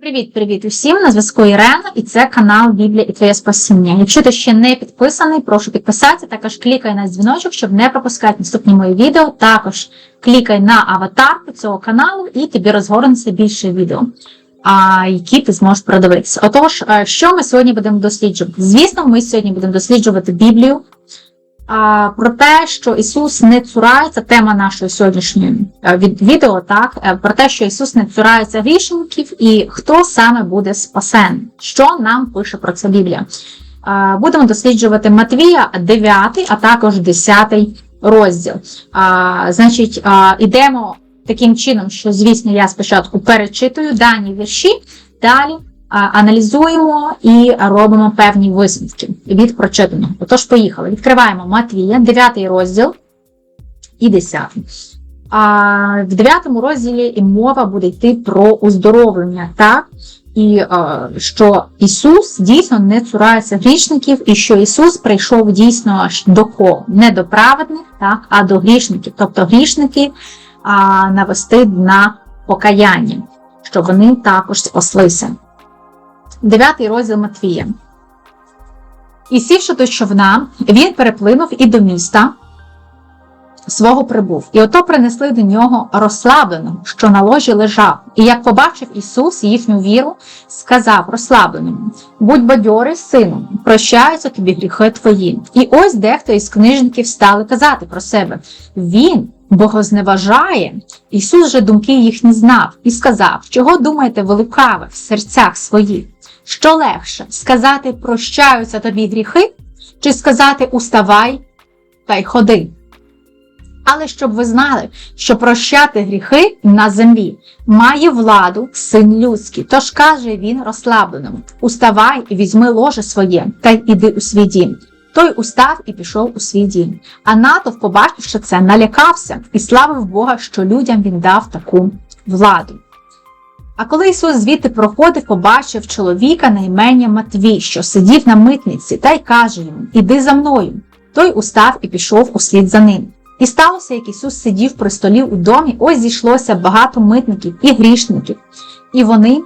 Привіт-привіт усім! На зв'язку Ірена, і це канал Біблія і Твоє Спасіння. Якщо ти ще не підписаний, прошу підписатися. Також клікай на дзвіночок, щоб не пропускати наступні мої відео. Також клікай на аватарку цього каналу і тобі розгорнеться більше відео, які ти зможеш продивитися. Отож, е, що ми сьогодні будемо досліджувати? Звісно, ми сьогодні будемо досліджувати Біблію. Про те, що Ісус не цурається, тема нашої сьогоднішньої е, від, відео, так, е, про те, що Ісус не цурається грішників і хто саме буде спасен. Що нам пише про це Біблія? Будемо досліджувати Матвія 9, а також 10 розділ. Значить, а, ідемо таким чином, що, звісно, я спочатку перечитую дані вірші, далі аналізуємо і робимо певні висновки від прочитаного. Отож, поїхали. Відкриваємо Матвія, 9 розділ і 10. А в 9 розділі і мова буде йти про оздоровлення, так? І що Ісус дійсно не цурається грішників, і що Ісус прийшов дійсно до кого? Не до праведних, так, а до грішників. Тобто грішники а, навести на покаяння, щоб вони також спаслися. Дев'ятий розділ Матвія. І сівши до човна, він переплинув і до міста свого прибув. І ото принесли до нього розслабленого, що на ложі лежав. І як побачив Ісус їхню віру, сказав розслабленому: Будь бадьорий, сину, прощаються тобі гріхи твої. І ось дехто із книжників стали казати про себе: Він богозневажає. Ісус же думки їхні знав і сказав, чого думаєте ви лукаве в серцях своїх? Що легше сказати прощаються тобі гріхи, чи сказати уставай та й ходи? Але щоб ви знали, що прощати гріхи на землі має владу син людський. Тож каже він розслабленому: Уставай і візьми ложе своє, та й іди у свій дім. Той устав і пішов у свій дім. А натовп, побачивши це, налякався і славив Бога, що людям він дав таку владу. А коли Ісус звідти проходив, побачив чоловіка на ім'я Матвій, що сидів на митниці, та й каже йому: Іди за мною. Той устав і пішов услід за ним. І сталося, як Ісус сидів при столі у домі, ось зійшлося багато митників і грішників, і вони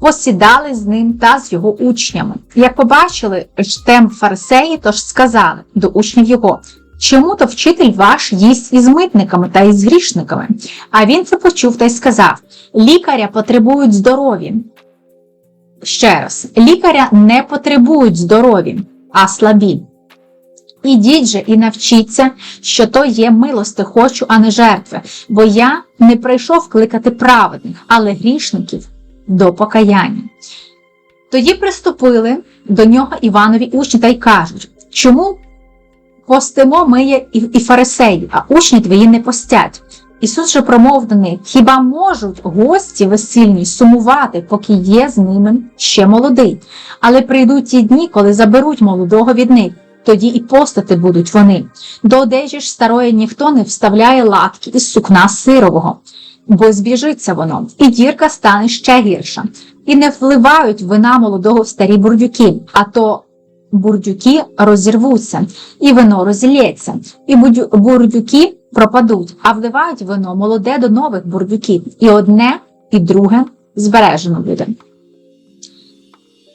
посідали з ним та з його учнями. Як побачили жтем фарисеї, тож сказали до учнів його. Чому то вчитель ваш їсть із митниками та із грішниками? А він це почув та й сказав: лікаря потребують здорові. Ще раз, лікаря не потребують здорові, а слабі. Ідіть же і навчіться, що то є милости хочу, а не жертви, бо я не прийшов кликати праведних, але грішників до покаяння. Тоді приступили до нього Іванові учні та й кажуть, чому постимо ми є і фарисеї, а учні твої не постять. Ісус же промовив до них: хіба можуть гості весільні сумувати, поки є з ними ще молодий, але прийдуть ті дні, коли заберуть молодого від них. Тоді і постати будуть вони. До одежі ж старої ніхто не вставляє латки із сукна сирового, бо збіжиться воно, і дірка стане ще гірша. І не вливають вина молодого в старі бурдюки, а то бурдюки розірвуться, і вино розілється, і бурдюки пропадуть, а вливають вино молоде до нових бурдюків, і одне, і друге збережено буде.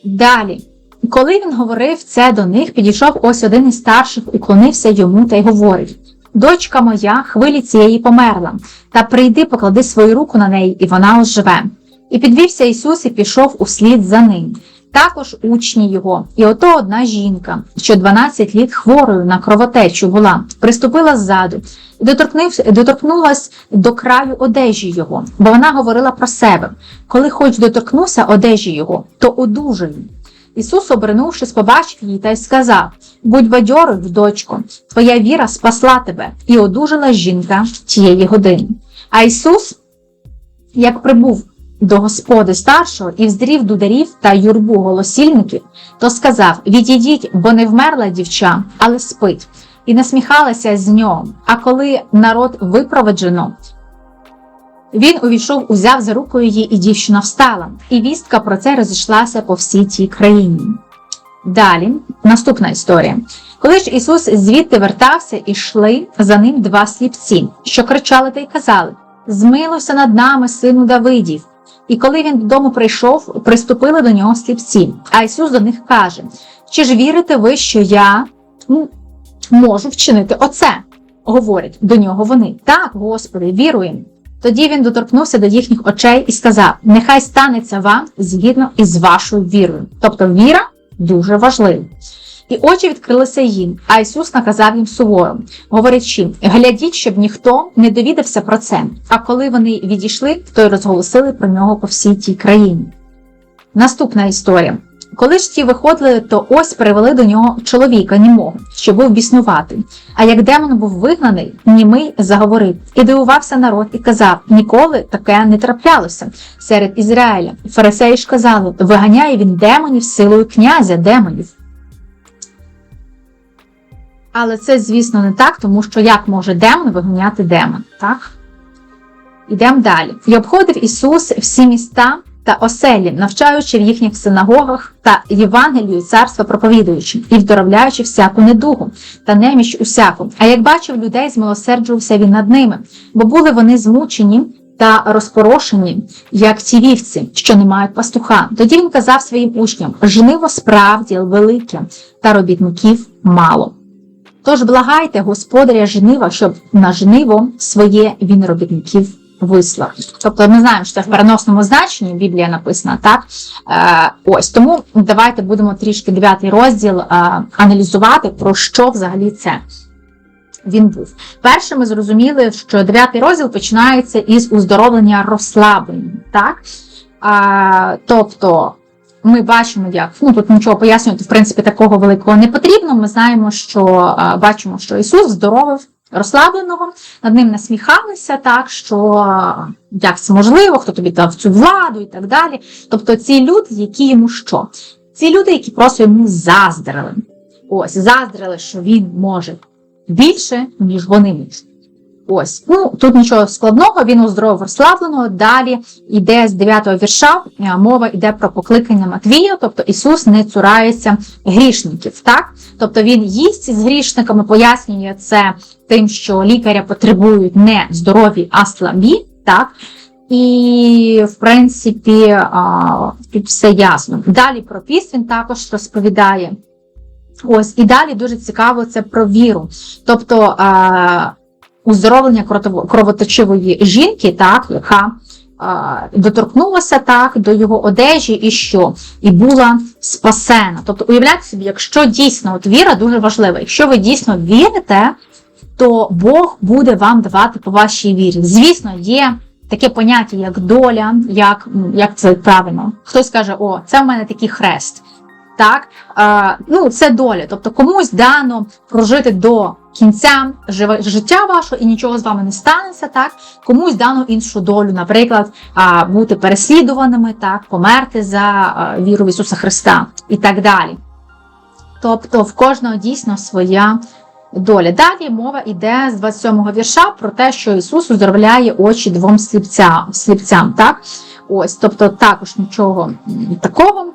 Далі. Коли він говорив це до них, підійшов ось один із старших, уклонився йому та й говорить: Дочка моя, хвилі цієї померла, та прийди, поклади свою руку на неї, і вона оживе. І підвівся Ісус і пішов услід за ним. Також учні його, і ото одна жінка, що 12 літ хворою на кровотечу була, приступила ззаду і доторкнулась до краю одежі його, бо вона говорила про себе: коли хоч доторкнуся одежі його, то одужаю. Ісус, обернувшись, побачив її та й сказав: Будь бадьорою, дочко, твоя віра спасла тебе, і одужала жінка тієї години. А Ісус, як прибув до Господи старшого і вздрів дударів та юрбу голосільників, то сказав: Відійдіть, бо не вмерла дівча, але спить, і насміхалася з нього. А коли народ випроваджено, він увійшов, узяв за руку її, і дівчина встала, і вістка про це розійшлася по всій тій країні. Далі, наступна історія. Коли ж Ісус звідти вертався, ішли за ним два сліпці, що кричали та й казали: Змилуйся над нами, сину Давидів. І коли він додому прийшов, приступили до нього сліпці. А Ісус до них каже: Чи ж вірите ви, що я можу вчинити оце? Говорять до нього вони. Так, Господи, віруємо. Тоді він доторкнувся до їхніх очей і сказав: Нехай станеться вам згідно із вашою вірою. Тобто віра дуже важлива. І очі відкрилися їм, а Ісус наказав їм суворо, говорячи: глядіть, щоб ніхто не довідався про це. А коли вони відійшли, то й розголосили про нього по всій тій країні. Наступна історія. Коли ж ті виходили, то ось привели до нього чоловіка німого, що був біснуватий. А як демон був вигнаний, німий заговорив і дивувався народ і казав: ніколи таке не траплялося серед Ізраїля. Фарисеї ж казали, виганяє він демонів силою князя демонів. Але це, звісно, не так, тому що як може демон виганяти демон, так? Ідемо далі. І обходив Ісус всі міста та оселі, навчаючи в їхніх синагогах та Євангелію царства проповідуючи, і вдоровляючи всяку недугу та неміч усяку. А як бачив людей, змилосерджувався він над ними, бо були вони змучені та розпорошені, як ті вівці, що не мають пастуха. Тоді він казав своїм учням: жниво справді велике, та робітників мало. Тож благайте господаря жнива, щоб на жниво своє він робітників вислав. Тобто ми знаємо, що це в переносному значенні Біблія написана, так? Е, ось тому давайте будемо трішки дев'ятий розділ е, аналізувати, про що взагалі це. Він був. Перше, ми зрозуміли, що дев'ятий розділ починається із уздоровлення розслаблення. Так? А, тобто ми бачимо, як ну тут нічого пояснювати, в принципі, такого великого не потрібно. Ми знаємо, що бачимо, що Ісус здоровив розслабленого, над ним насміхалися, так що як це можливо, хто тобі дав цю владу і так далі. Тобто ці люди, які йому що? Ці люди, які просто йому заздрили. Ось, заздрили, що він може більше, ніж вони можуть. Ось, ну тут нічого складного, він оздоровив розслабленого. Далі йде з 9-го вірша, мова йде про покликання Матвія, тобто Ісус не цурається грішників. так? Тобто Він їсть з грішниками, пояснює це тим, що лікаря потребують не здорові, а слабі. так? І, в принципі, тут все ясно. Далі про піс він також розповідає. Ось, і далі дуже цікаво це про віру. Тобто уздоровлення кровоточивої жінки, так, яка доторкнулася так до його одежі, і що? І була спасена. Тобто, уявляйте собі, якщо дійсно от віра дуже важлива, якщо ви дійсно вірите, то Бог буде вам давати по вашій вірі. Звісно, є. Таке поняття, як доля, як як це правильно. Хтось каже, о, це в мене такий хрест. Так, а, ну це доля. Тобто комусь дано прожити до кінця життя вашого і нічого з вами не станеться, так комусь дано іншу долю, наприклад, бути переслідуваними, так, померти за віру в Ісуса Христа і так далі. Тобто в кожного дійсно своя доля. Далі мова йде з 27-го вірша про те, що Ісус оздоровляє очі двом сліпцям. сліпцям так? Ось, Тобто також нічого такого,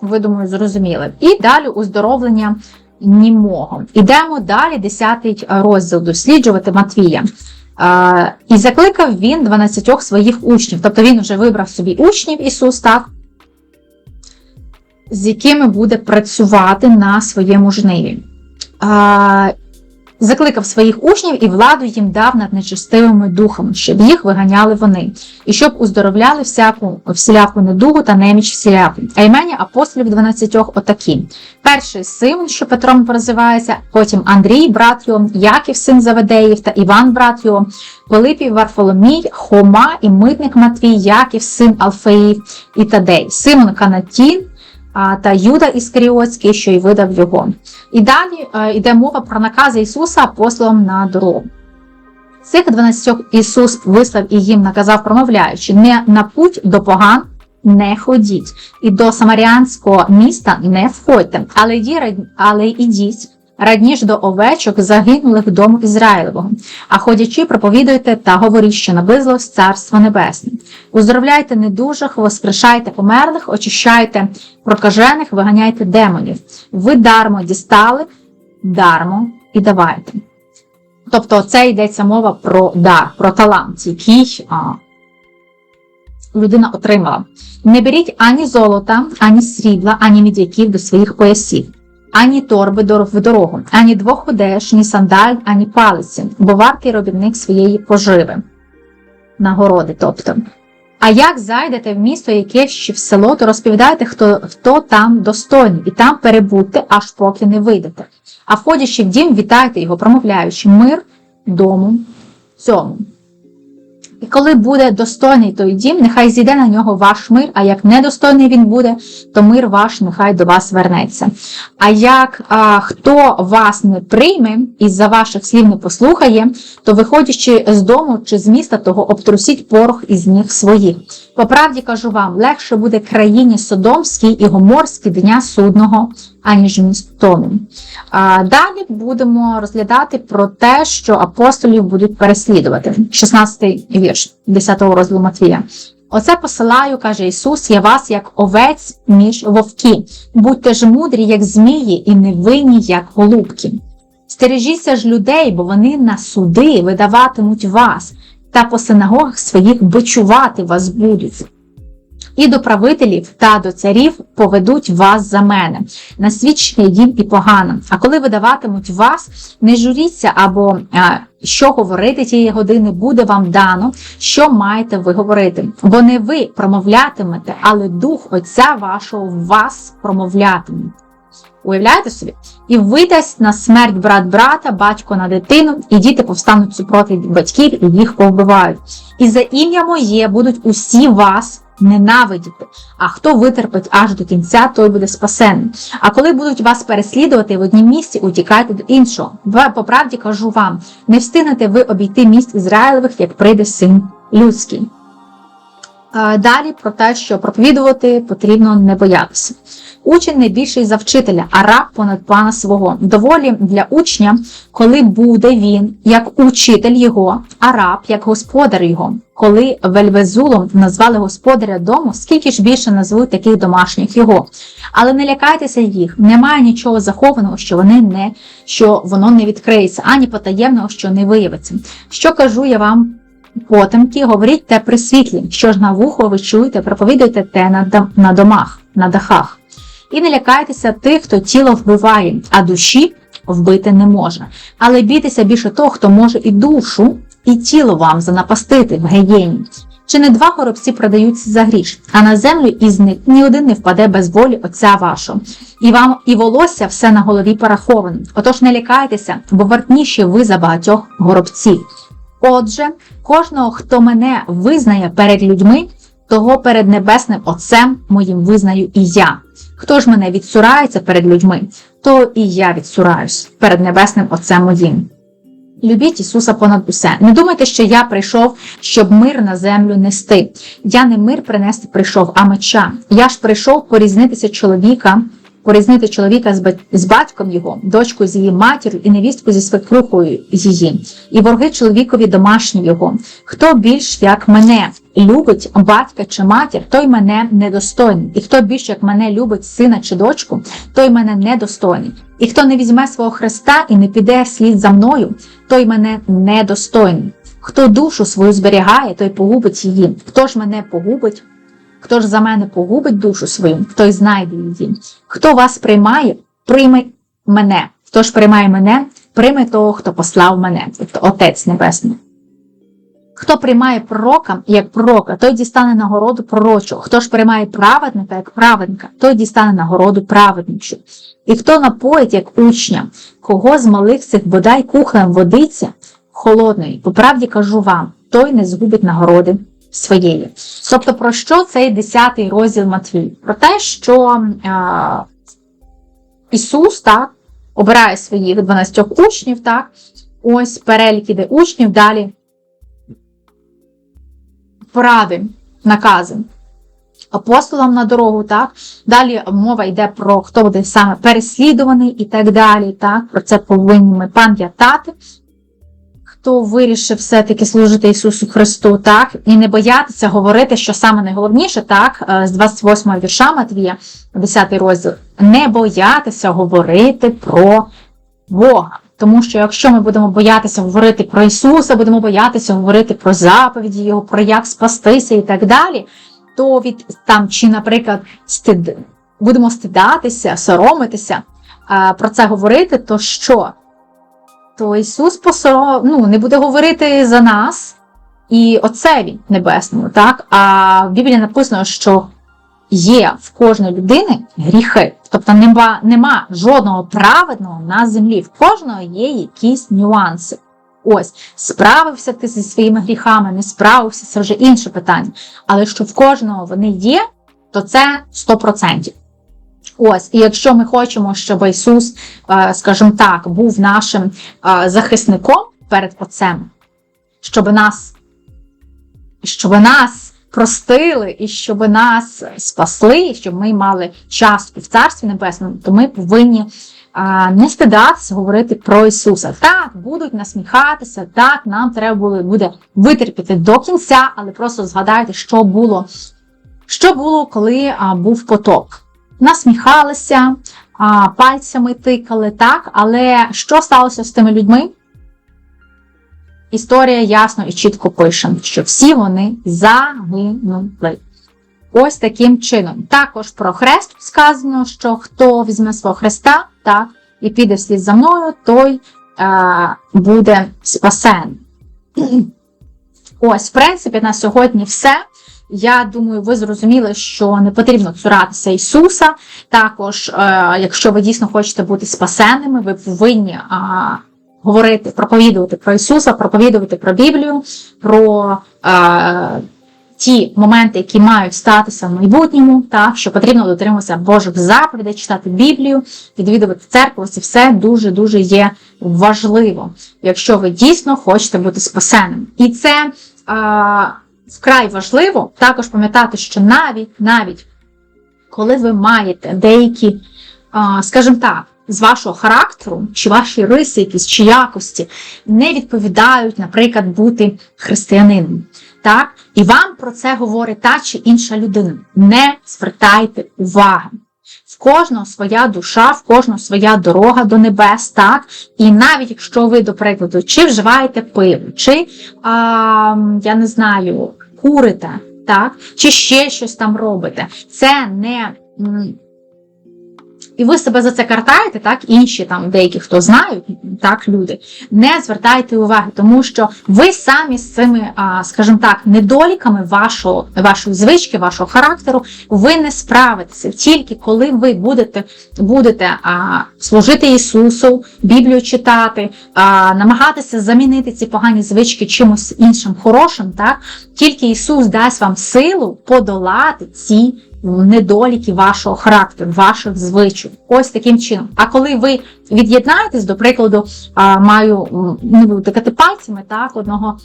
ви думаю, зрозуміли. І далі оздоровлення німого. Ідемо далі, 10 розділ досліджувати Матвія. І закликав він 12 своїх учнів. Тобто він вже вибрав собі учнів Ісус, так, з якими буде працювати на своєму жниві закликав своїх учнів і владу їм дав над нечистивими духами, щоб їх виганяли вони, і щоб уздоровляли всяку всіляку недугу та неміч всіляку. А імені апостолів 12 отакі: перший Симон, що Петром прозивається, потім Андрій, брат його, Яків, син Заведеїв, та Іван, брат його, Пилипів, Варфоломій, Хома і митник Матвій, Яків, син Алфеїв і Тадей, Симон Канатін та Юда Іскаріотський, що й видав його. І далі е, йде мова про накази Ісуса апостолам на дорогу. Цих 12 Ісус вислав і їм наказав, промовляючи, не на путь до поган не ходіть, і до Самаріанського міста не входьте, але, але ідіть радніш до овечок загинулих дому Ізраїлевого, а ходячи, проповідуйте та говоріть, що наблизилось Царство Небесне. Уздоровляйте недужих, воскрешайте померлих, очищайте прокажених, виганяйте демонів. Ви дармо дістали, дармо і давайте. Тобто це йдеться мова про дар, про талант, який а, людина отримала. Не беріть ані золота, ані срібла, ані мідяків до своїх поясів, ані торби в дорогу, ані двох одеж, ні сандаль, ані палиці, бо вартий робітник своєї поживи. Нагороди, тобто. А як зайдете в місто якесь чи в село, то розповідайте, хто, хто там достойний, і там перебудьте, аж поки не вийдете. А входячи в дім, вітайте його, промовляючи мир дому цьому. І коли буде достойний той дім, нехай зійде на нього ваш мир, а як недостойний він буде, то мир ваш нехай до вас вернеться. А як а, хто вас не прийме і за ваших слів не послухає, то виходячи з дому чи з міста, того обтрусіть порох із ніг своїх. По правді кажу вам, легше буде країні Содомській і Гоморській дня судного, аніж містому. Далі будемо розглядати про те, що апостолів будуть переслідувати. 16 вірш 10-го розділу Матвія. Оце посилаю, каже Ісус, я вас, як овець між вовки. Будьте ж мудрі, як змії, і невинні, як голубки. Стережіться ж людей, бо вони на суди видаватимуть вас, та по синагогах своїх бичувати вас будуть. І до правителів та до царів поведуть вас за мене, на свідчення їм і погано. А коли видаватимуть вас, не журіться або а, що говорити тієї години буде вам дано, що маєте ви говорити. Бо не ви промовлятимете, але дух Отця вашого вас промовлятиме. Уявляєте собі? І видасть на смерть брат брата, батько на дитину, і діти повстануть супроти батьків і їх повбивають. І за ім'я моє будуть усі вас ненавидіти. А хто витерпить аж до кінця, той буде спасений. А коли будуть вас переслідувати в однім місці, утікайте до іншого. По правді кажу вам, не встигнете ви обійти міст Ізраїлевих, як прийде син людський. Е, Далі про те, що проповідувати потрібно не боятися. Учень не більший за вчителя, а раб понад пана свого. Доволі для учня, коли буде він як учитель його, а раб як господар його. Коли вельвезулом назвали господаря дому, скільки ж більше назвуть таких домашніх його. Але не лякайтеся їх, немає нічого захованого, що вони не що воно не відкриється, ані потаємного, що не виявиться. Що кажу я вам потемки, говоріть те при світлі, що ж на вухо ви чуєте, проповідуйте те на, на домах, на дахах. І не лякайтеся тих, хто тіло вбиває, а душі вбити не може. Але бійтеся більше того, хто може і душу, і тіло вам занапастити в геєні. Чи не два горобці продаються за гріш, а на землю із них ні один не впаде без волі Отця вашого. І вам і волосся все на голові пораховано. Отож не лякайтеся, бо вартніші ви за багатьох горобців. Отже, кожного, хто мене визнає перед людьми, того перед небесним Отцем моїм визнаю і я. Хто ж мене відсурається перед людьми, то і я відсураюсь перед небесним Отцем моїм. Любіть Ісуса понад усе. Не думайте, що я прийшов, щоб мир на землю нести. Я не мир принести прийшов, а меча. Я ж прийшов порізнитися чоловіка, порізнити чоловіка з бать- з батьком його, дочку з її матір'ю і невістку зі свекрухою її, і ворги чоловікові домашні його. Хто більш як мене любить батька чи матір, той мене недостойний. І хто більш як мене любить сина чи дочку, той мене недостойний. І хто не візьме свого Христа і не піде вслід за мною, той мене недостойний. Хто душу свою зберігає, той погубить її. Хто ж мене погубить, хто ж за мене погубить душу свою, той знайде її. Хто вас приймає, прийме мене. Хто ж приймає мене, прийме того, хто послав мене, тобто Отець Небесний. Хто приймає пророка як пророка, той дістане нагороду пророчу. Хто ж приймає праведника як праведника, той дістане нагороду праведничу. І хто напоїть як учня, кого з малих цих бодай кухлем водиться холодної, по правді кажу вам, той не згубить нагороди своєї. Тобто, про що цей 10 розділ Матвій? Про те, що е, Ісус так, обирає своїх 12 учнів, так, ось перелік іде учнів, далі поради, накази. Апостолам на дорогу, так? Далі мова йде про хто буде саме переслідуваний і так далі. Так? Про це повинні ми пам'ятати. Хто вирішив все-таки служити Ісусу Христу, так, і не боятися говорити, що саме найголовніше, так, е, з 28 вірша Матвія, 10 розділ, не боятися говорити про Бога. Тому що якщо ми будемо боятися говорити про Ісуса, будемо боятися говорити про заповіді Його, про як спастися і так далі, то від там, чи, наприклад, стид, будемо стидатися, соромитися а, про це говорити, то що? То Ісус посором, ну, не буде говорити за нас і Отцеві Небесному, так? А в Біблії написано, що є в кожної людини гріхи. Тобто нема, нема жодного праведного на землі. В кожного є якісь нюанси. Ось, справився ти зі своїми гріхами, не справився, це вже інше питання. Але що в кожного вони є, то це 100%. Ось, і якщо ми хочемо, щоб Ісус, е, скажімо так, був нашим е, захисником перед Отцем, щоб нас, щоб нас простили і щоб нас спасли, щоб ми мали частку в Царстві Небесному, то ми повинні не стидатися говорити про Ісуса. Так, будуть насміхатися, так, нам треба буде витерпіти до кінця, але просто згадайте, що було, що було, коли був потоп. Насміхалися, пальцями тикали, так, але що сталося з тими людьми? Історія ясно і чітко пише, що всі вони загинули. Ось таким чином. Також про хрест сказано, що хто візьме свого хреста так, і піде вслід за мною, той е, буде спасен. Ось, в принципі, на сьогодні все. Я думаю, ви зрозуміли, що не потрібно цуратися Ісуса. Також, е, якщо ви дійсно хочете бути спасеними, ви повинні. Говорити, проповідувати про Ісуса, проповідувати про Біблію, про е, ті моменти, які мають статися в майбутньому, так, що потрібно дотримуватися Божих заповідей, читати Біблію, відвідувати церкву, це все дуже-дуже є важливо, якщо ви дійсно хочете бути спасеним. І це е, вкрай важливо також пам'ятати, що навіть навіть коли ви маєте деякі, скажімо так, з вашого характеру, чи ваші риси, якісь чи якості не відповідають, наприклад, бути християнином. Так? І вам про це говорить та чи інша людина. Не звертайте уваги. В кожного своя душа, в кожного своя дорога до небес, так? І навіть якщо ви, до прикладу, чи вживаєте пиво, чи, а, я не знаю, курите, так? чи ще щось там робите, це не і ви себе за це картаєте, так, інші там деякі, хто знають, так, люди, не звертайте уваги, тому що ви самі з цими, скажімо так, недоліками вашого, вашої звички, вашого характеру, ви не справитеся. Тільки коли ви будете будете а, служити Ісусу, Біблію читати, а, намагатися замінити ці погані звички чимось іншим хорошим, так, тільки Ісус дасть вам силу подолати ці недоліки вашого характеру, ваших звичок. Ось таким чином. А коли ви від'єднаєтесь, до прикладу, маю не буду тикати пальцями, так, одного,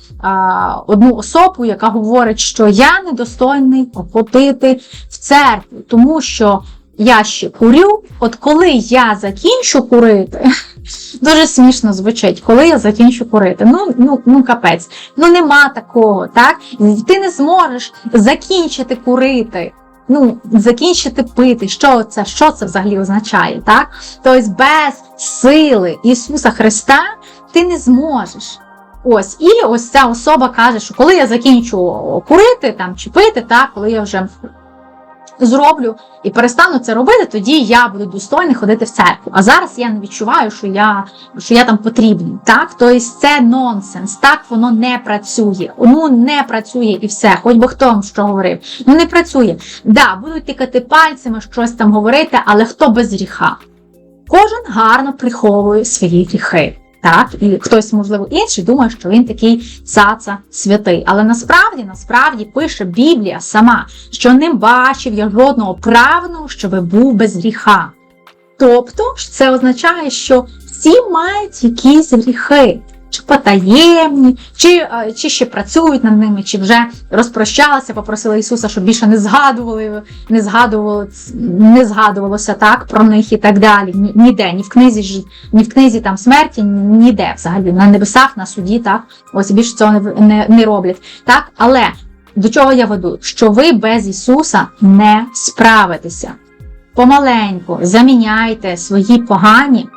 одну особу, яка говорить, що я недостойний ходити в церкву, тому що я ще курю, от коли я закінчу курити, дуже смішно звучить, коли я закінчу курити. Ну, ну, ну капець, ну нема такого, так? Ти не зможеш закінчити курити ну, закінчити пити. Що це Що це взагалі означає? так? Тобто без сили Ісуса Христа ти не зможеш. Ось, І ось ця особа каже, що коли я закінчу курити там, чи пити, так, коли я вже зроблю і перестану це робити, тоді я буду достойний ходити в церкву. А зараз я не відчуваю, що я що я там потрібний. Так, тобто це нонсенс, так воно не працює. Ну не працює і все. Хоч би хто вам що говорив. Ну не працює. Да, будуть тикати пальцями, щось там говорити, але хто без гріха? Кожен гарно приховує свої гріхи. Так, і хтось, можливо, інший думає, що він такий цаца святий. Але насправді, насправді пише Біблія сама, що не бачив я жодного правну, щоб був без гріха. Тобто, це означає, що всі мають якісь гріхи чи потаємні, чи е, чи ще працюють над ними, чи вже розпрощалися, попросили Ісуса, щоб більше не згадували, не згадували, не згадувалося так про них і так далі. Ніде, ні в книзі ні в книзі там смерті, ніде взагалі на небесах, на суді, так ось більше цього не, не, не роблять. Так, але до чого я веду? Що ви без Ісуса не справитеся. Помаленьку заміняйте свої погані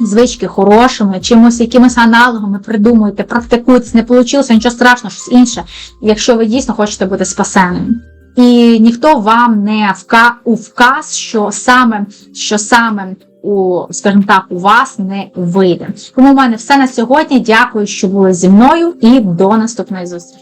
звички хорошими, чимось якимось аналогами придумуєте, практикуєте, не вийшло, нічого страшного, щось інше, якщо ви дійсно хочете бути спасеним. І ніхто вам не вка у вказ, що саме, що саме у, скажімо так, у вас не вийде. Тому в мене все на сьогодні. Дякую, що були зі мною, і до наступної зустрічі.